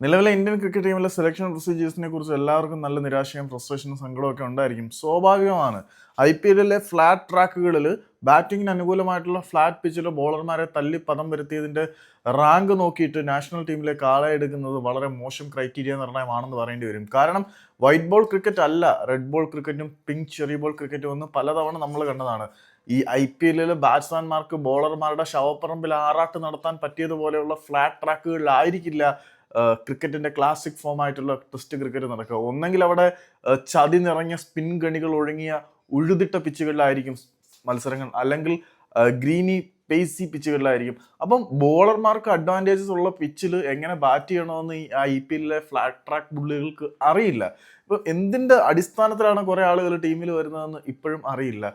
നിലവിലെ Indian cricket ടീമിലെ selection പ്രൊസീജിയേഴ്സിനെ കുറിച്ച് എല്ലാവർക്കും നല്ല നിരാശയും ഫ്രസ്ട്രേഷനും സങ്കടമൊക്കെ ഉണ്ടായിരിക്കും. സ്വാഭാവികമാണ്. ഐ പി എല്ലിലെ ഫ്ലാറ്റ് ട്രാക്കുകളിൽ ബാറ്റിങ്ങിന് അനുകൂലമായിട്ടുള്ള ഫ്ലാറ്റ് പിച്ചിൽ ബോളർമാരെ തല്ലി പദം വരുത്തിയതിന്റെ റാങ്ക് നോക്കിയിട്ട് നാഷണൽ ടീമിലേക്ക് ആളെ എടുക്കുന്നത് വളരെ മോശം ക്രൈറ്റീരിയ നിർണയമാണെന്ന് പറയേണ്ടി വരും. കാരണം വൈറ്റ് ബോൾ ക്രിക്കറ്റ് അല്ല റെഡ് ബോൾ ക്രിക്കറ്റും പിങ്ക് ചെറി ബോൾ ക്രിക്കറ്റും എന്ന് പലതവണ നമ്മൾ കണ്ടതാണ്. ഈ ഐ പി എല്ലിൽ ബാറ്റ്സ്മാൻമാർക്ക് ബോളർമാരുടെ ശവപ്പറമ്പിൽ ആറാട്ട് നടത്താൻ പറ്റിയതുപോലെയുള്ള ഫ്ലാറ്റ് ട്രാക്കുകളിലായിരിക്കില്ല ക്രിക്കറ്റിന്റെ ക്ലാസിക് ഫോം ആയിട്ടുള്ള ടെസ്റ്റ് ക്രിക്കറ്റ് നടക്കുക. ഒന്നെങ്കിൽ അവിടെ ചതി നിറഞ്ഞ സ്പിൻ ഗണികൾ ഒഴുങ്ങിയ ഉഴുതിട്ട പിച്ചുകളിലായിരിക്കും മത്സരങ്ങൾ. അല്ലെങ്കിൽ ഗ്രീനി പേസി പിച്ചുകളിലായിരിക്കും അപ്പം ബോളർമാർക്ക് അഡ്വാന്റേജസ് ഉള്ള പിച്ചിൽ എങ്ങനെ ബാറ്റ് ചെയ്യണമെന്ന് ഈ ഐ പി എല്ലിലെ ഫ്ലാറ്റ് ട്രാക്ക് ബുള്ളികൾക്ക് അറിയില്ല. ഇപ്പം എന്തിന്റെ അടിസ്ഥാനത്തിലാണ് കുറേ ആളുകൾ ടീമിൽ വരുന്നതെന്ന് ഇപ്പോഴും അറിയില്ല.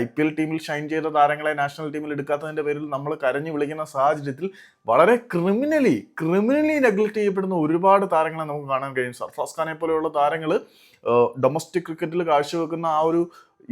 ഐ പി എൽ ടീമിൽ ഷൈൻ ചെയ്ത താരങ്ങളെ നാഷണൽ ടീമിൽ എടുക്കാത്തതിന്റെ പേരിൽ നമ്മൾ കരഞ്ഞു വിളിക്കുന്ന സാഹചര്യത്തിൽ വളരെ ക്രിമിനലി ക്രിമിനലി നെഗ്ലക്ട് ചെയ്യപ്പെടുന്ന ഒരുപാട് താരങ്ങളെ നമുക്ക് കാണാൻ കഴിയും. സർഫാസ് ഖാനെ പോലെയുള്ള താരങ്ങൾ ഡൊമസ്റ്റിക് ക്രിക്കറ്റിൽ കാഴ്ചവെക്കുന്ന ആ ഒരു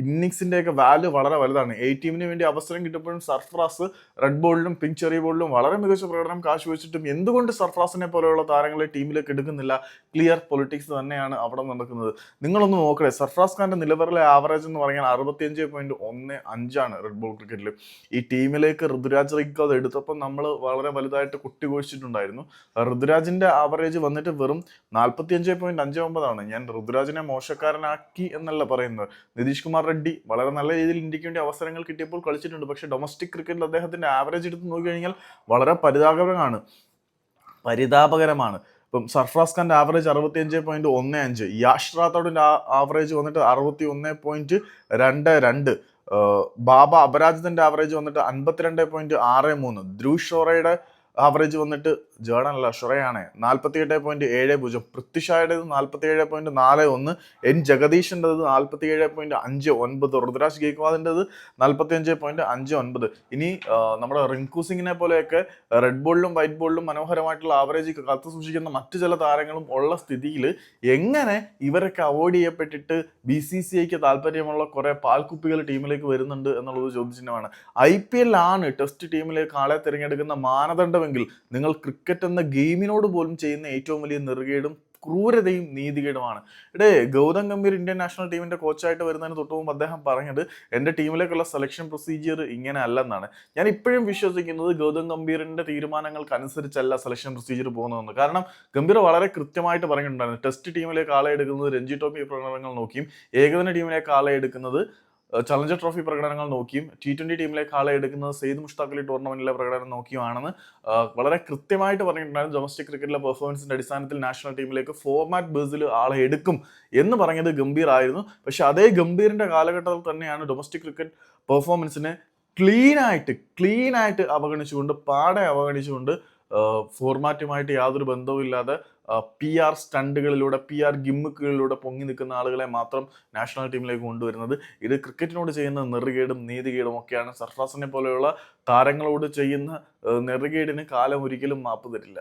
ഇന്നിങ്സിന്റെ ഒക്കെ വാല്യൂ വളരെ വലുതാണ്. എ ടീമിന് വേണ്ടി അവസരം കിട്ടുമ്പോഴും സർഫ്രാസ് റെഡ് ബോളിലും പിങ്ക് ചെറിയ ബോളിലും വളരെ മികച്ച പ്രകടനം കാഴ്ചവെച്ചിട്ടും എന്തുകൊണ്ട് സർഫ്രാസിനെ പോലെയുള്ള താരങ്ങളെ ടീമിലേക്ക് എടുക്കുന്നില്ല? ക്ലിയർ പൊളിറ്റിക്സ് തന്നെയാണ് അവിടെ നടക്കുന്നത്. നിങ്ങളൊന്ന് നോക്കണേ. സർഫ്രാസ് ഖാന്റെ നിലവറിലെ ആവറേജ് എന്ന് പറഞ്ഞാൽ അറുപത്തിയഞ്ച് പോയിന്റ് ഒന്ന് അഞ്ചാണ് റെഡ് ബോൾ ക്രിക്കറ്റിൽ ഈ ടീമിലേക്ക് ഋതുരാജ് റിഗ് അത് എടുത്തപ്പോൾ നമ്മൾ വളരെ വലുതായിട്ട് കുട്ടിഘോഷിച്ചിട്ടുണ്ടായിരുന്നു. ഋതുരാജിന്റെ ആവറേജ് വന്നിട്ട് വെറും നാൽപ്പത്തിയഞ്ച് പോയിന്റ് അഞ്ച് ഒമ്പതാണ്. ഞാൻ ഋതുരാജിനെ മോശക്കാരനാക്കി എന്നല്ല പറയുന്നത്. നിതീഷ് കുമാർ റെഡ്ഡി. വളരെ നല്ല രീതിയിൽ ഇന്ത്യയ്ക്ക് വേണ്ടി അവസരങ്ങൾ കിട്ടിയപ്പോൾ കളിച്ചിട്ടുണ്ട്. പക്ഷേ ഡൊമസ്റ്റിക് ക്രിക്കറ്റിൽ അദ്ദേഹത്തിന്റെ ആവറേജ് എടുത്ത് നോക്കിക്കഴിഞ്ഞാൽ വളരെ പരിതാപകരമാണ്. പരിതാപകരമാണ്. ഇപ്പം സർഫ്രാസ് ഖാന്റെ ആവറേജ് അറുപത്തിയഞ്ച് പോയിന്റ് ഒന്ന് അഞ്ച്. യാഷ് റാത്തോഡിന്റെ ആവറേജ് വന്നിട്ട് അറുപത്തി ഒന്ന് പോയിന്റ് രണ്ട്. രണ്ട് ബാബ അപരാജിതന്റെ ആവറേജ് വന്നിട്ട് അൻപത്തിരണ്ട് പോയിന്റ് ആറ് മൂന്ന്. ധ്രുവ് ഷോറയുടെ ആവറേജ് വന്നിട്ട് ജേർണല്ല ഷുറയാണ് നാൽപ്പത്തി എട്ട് പോയിന്റ് ഏഴ് പൂജ്യം. പൃഥ്വിഷായുടേത് നാൽപ്പത്തി ഏഴ് പോയിന്റ് നാല് ഒന്ന്. എൻ ജഗദീഷിന്റെത് നാൽപ്പത്തി ഏഴ് പോയിന്റ് അഞ്ച് ഒൻപത്. ഋതുരാജ് ഗേക്വാദിന്റെത് നാൽപ്പത്തി അഞ്ച് പോയിന്റ് അഞ്ച് ഒൻപത്. ഇനി നമ്മുടെ റിങ്കു സിംഗിനെ പോലെയൊക്കെ റെഡ് ബോളിലും വൈറ്റ് ബോളിലും മനോഹരമായിട്ടുള്ള ആവറേജ് കാത്തു സൂക്ഷിക്കുന്ന മറ്റു ചില താരങ്ങളും ഉള്ള സ്ഥിതിയിൽ എങ്ങനെ ഇവരൊക്കെ അവോയ്ഡ് ചെയ്യപ്പെട്ടിട്ട് ബി സി സി ഐക്ക് താല്പര്യമുള്ള കുറെ പാൽക്കുപ്പികൾ ടീമിലേക്ക് വരുന്നുണ്ട് എന്നുള്ളത് ചോദ്യചിഹ്നമാണ്. ഐ പി എൽ ആണ് ടെസ്റ്റ് ടീമിലേക്ക് ആളെ തിരഞ്ഞെടുക്കുന്ന മാനദണ്ഡമെങ്കിൽ നിങ്ങൾ ക്രിക്കറ്റ് എന്ന ഗെയിമിനോട് പോലും ചെയ്യുന്ന ഏറ്റവും വലിയ നെറുകേടും ക്രൂരതയും നീതികേടുമാണ്. ഇടേ ഗൗതം ഗംഭീർ ഇന്ത്യൻ നാഷണൽ ടീമിന്റെ കോച്ചായിട്ട് വരുന്നതിന് തൊട്ട് മുമ്പ് അദ്ദേഹം പറഞ്ഞത് എന്റെ ടീമിലേക്കുള്ള സെലക്ഷൻ പ്രൊസീജിയർ ഇങ്ങനെ അല്ലെന്നാണ്. ഞാൻ ഇപ്പോഴും വിശ്വസിക്കുന്നത് ഗൗതം ഗംഭീറിന്റെ തീരുമാനങ്ങൾക്ക് അനുസരിച്ചല്ല സെലക്ഷൻ പ്രൊസീജിയർ പോകുന്നതെന്ന്. കാരണം ഗംഭീർ വളരെ കൃത്യമായിട്ട് പറഞ്ഞിട്ടുണ്ടായിരുന്നു. ടെസ്റ്റ് ടീമിലേക്ക് ആളെ എടുക്കുന്നത് രഞ്ജി ട്രോഫി പ്രകടനങ്ങൾ നോക്കിയും ഏകദിന ടീമിലേക്ക് ആളെ എടുക്കുന്നത് ചലഞ്ചർ ട്രോഫി പ്രകടനങ്ങൾ നോക്കിയും ടി ട്വന്റി ടീമിലേക്ക് ആളെ എടുക്കുന്നത് സെയ്ദ് മുഷ്താഖ് അലി ടൂർണമെന്റിലെ പ്രകടനം നോക്കിയുമാണെന്ന് വളരെ കൃത്യമായിട്ട് പറഞ്ഞിട്ടുണ്ടായിരുന്നു. ഡൊമസ്റ്റിക് ക്രിക്കറ്റിലെ പെർഫോമൻസിന്റെ അടിസ്ഥാനത്തിൽ നാഷണൽ ടീമിലേക്ക് ഫോർമാറ്റ് ബേസിൽ ആളെ എടുക്കും എന്ന് പറഞ്ഞത് ഗംഭീർ ആയിരുന്നു. പക്ഷെ അതേ ഗംഭീറിന്റെ കാലഘട്ടത്തിൽ തന്നെയാണ് ഡൊമസ്റ്റിക് ക്രിക്കറ്റ് പെർഫോമൻസിനെ ക്ലീനായിട്ട് ക്ലീനായിട്ട് അവഗണിച്ചുകൊണ്ട് പാടെ അവഗണിച്ചുകൊണ്ട് ഫോർമാറ്റുമായിട്ട് യാതൊരു ബന്ധവുമില്ലാതെ പി ആർ സ്റ്റണ്ടുകളിലൂടെ പി ആർ ഗിമ്മുക്കുകളിലൂടെ പൊങ്ങി നിൽക്കുന്ന ആളുകളെ മാത്രം നാഷണൽ ടീമിലേക്ക് കൊണ്ടുവരുന്നത്. ഇത് ക്രിക്കറ്റിനോട് ചെയ്യുന്ന നെറുകേടും നീതികേടും ഒക്കെയാണ്. സർഫാസിനെ പോലെയുള്ള താരങ്ങളോട് ചെയ്യുന്ന നെറുകേടിന് കാലം ഒരിക്കലും മാപ്പ് തരില്ല.